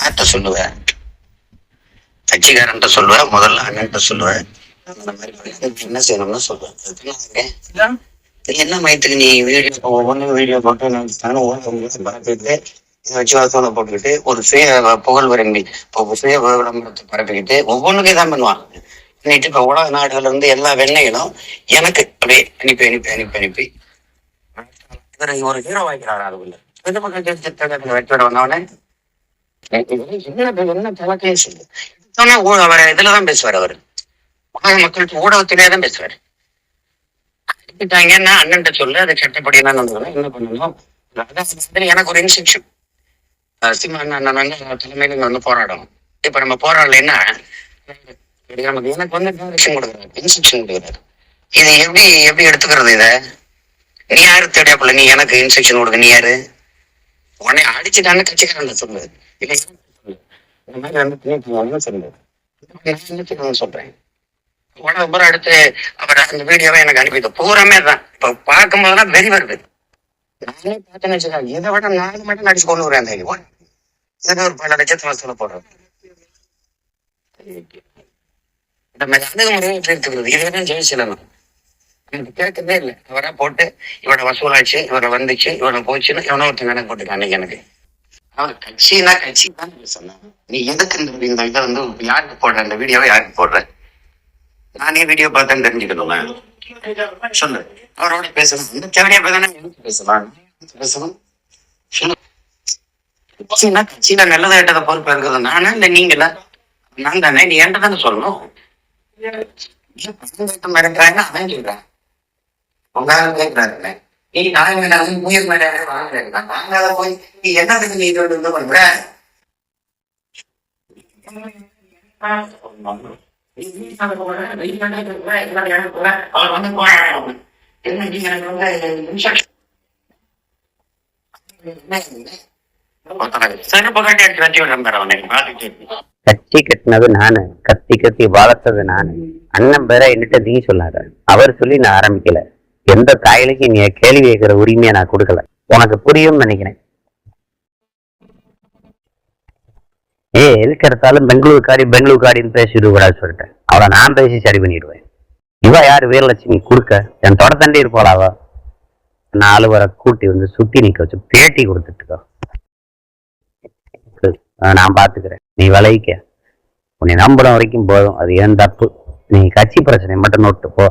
யார்கிட்ட சொல்லுவ கட்சிக்காரன்ட்ட சொல்லுவ முதல்ல அண்ணன்ட்ட சொல்லுவ அந்த மாதிரி பண்ணி என்ன செய்யணும்னு சொல்லுவேன். என்ன மயத்துக்கு நீ வீடியோ ஒவ்வொன்றும் வீடியோ போட்டு நான் ஓரம் பரப்பிட்டு வச்சு வாசனை போட்டுக்கிட்டு ஒரு சுய புகழ் விரும்பி சுய விளம்பரத்தை பரப்பிக்கிட்டு ஒவ்வொன்றுக்கும் இதான் பண்ணுவான் பண்ணிட்டு இப்போ உலக நாடுகள்ல இருந்து எல்லா வெண்ணைகளும் எனக்கு அப்படியே அனுப்பி அனுப்பி அனுப்பி அனுப்பி. இவர் ஒரு ஹீரோ வாய்க்கிறாரு அதுக்குள்ள. இந்த பக்கம் வெற்றி வந்தவனே? என்ன என்ன சொல்லு எடுத்தோன்னே அவர் இதுலதான் பேசுவார் அவரு உலக மக்களுக்கு ஊடகத்திலே தான் பேசுவார் என்ன அண்ணன்ட்ட சொல்லு அதை சட்டப்படி என்ன என்ன பண்ணணும் எனக்கு ஒரு இன்ஸ்ட்ரக்ஷன் சிம்ம அண்ணன் வந்து தலைமையில இங்க வந்து போராடணும் இப்ப நம்ம போராடலைன்னா நமக்கு எனக்கு வந்து டைரக்ஷன் கொடுக்குறாரு இன்ஸ்ட்ரக்ஷன் கொடுக்குறாரு இது எப்படி எப்படி எடுத்துக்கிறது இத நீ யாரு தேடியாப்புல நீ எனக்கு இன்ஸ்ட்ரக்ஷன் கொடுக்க நீ யாரு உடனே அடிச்சுட்டான்னு கட்சிக்காரன் சொல்லு இல்லை இந்த மாதிரி வந்து பின்னிட்டு சொல்லு நான் சொல்றேன். உடனே அப்புறம் அடுத்து அவர் அந்த வீடியோவை எனக்கு அனுப்பிது பூராமே தான் இப்ப பார்க்கும் வெறி வருது. நானே பார்த்தேன்னு வச்சுக்கோங்க. இதை விட நாலு மட்டும் நடிச்சு கொண்டு வரேன் அந்த ஐடி ஒரு பல லட்சத்துல வசூல போடுறேன். இந்த மாதிரி அணுகுமுறையை எடுத்துக்கிறது? இதுதான் ஜெயசீலனும் எனக்கு கேட்கறதே இல்லை. இவரா போட்டு இவனை வசூலாச்சு இவரை வந்துச்சு இவனை போச்சுன்னு இவனை ஒருத்தன் கணக்கு போட்டுக்கான் அன்னைக்கு எனக்கு. அவர் கட்சினா கட்சி தான் சொன்னாங்க. நீ எதுக்கு இந்த இதை வந்து யாருக்கு போடுற? இந்த வீடியோவை யாருக்கு போடுற? நானே வீடியோ பார்த்தேன்னு தெரிஞ்சுக்கணும் சொல்லு. அவரோட பேசணும். இந்த தேவையா பேசணும் எனக்கு பேசலாம். பேசணும். சொல்லு. கட்சினா கட்சியில நல்லதை ஏட்டதை பொறுப்பு இருக்கிறது. நானா இல்ல நீங்களா? நான் தானே. நீ என்கிட்ட தானே சொல்லணும். மிரட்டுறாங்க அவன் சொல்றேன் உங்க ஆள் நீ நான் வேணாலும் உயிர் மேலே வாங்குறேன் வாங்காத போய் நீ என்ன நீ இது வந்து பண்ற கத்தி கட்டினது நானு. கத்தி கத்தி வளர்த்தது நானு. அண்ணன் பேரை என்னட்ட நீ சொல்லாத. அவர் சொல்லி நான் ஆரம்பிக்கல. எந்த தாயிலையும் நீ கேள்வி கேட்கிற உரிமையை நான் கொடுக்கல. உனக்கு புரியும்னு நினைக்கிறேன். ஏ எதுக்கு எடுத்தாலும் பெங்களூர் காடி பெங்களூர் காடின்னு பேசிட்டு கூடாது சொல்லிட்டேன். அவளை நான் பேசி சரி பண்ணிடுவேன். இவ யாரு? வீரலட்சுமி. கொடுக்க. என் தொடத்தண்டி இருப்பாளாவா நாலு வர கூட்டி வந்து சுத்தி நிக்க வச்சு பேட்டி கொடுத்துட்டுக்கோ நான் பாத்துக்கிறேன். நீ விளைவிக்க உன்னை நம்புற வரைக்கும் போதும். அது ஏன் தப்பு? நீ கட்சி பிரச்சனை மட்டும் நோட்டு போ.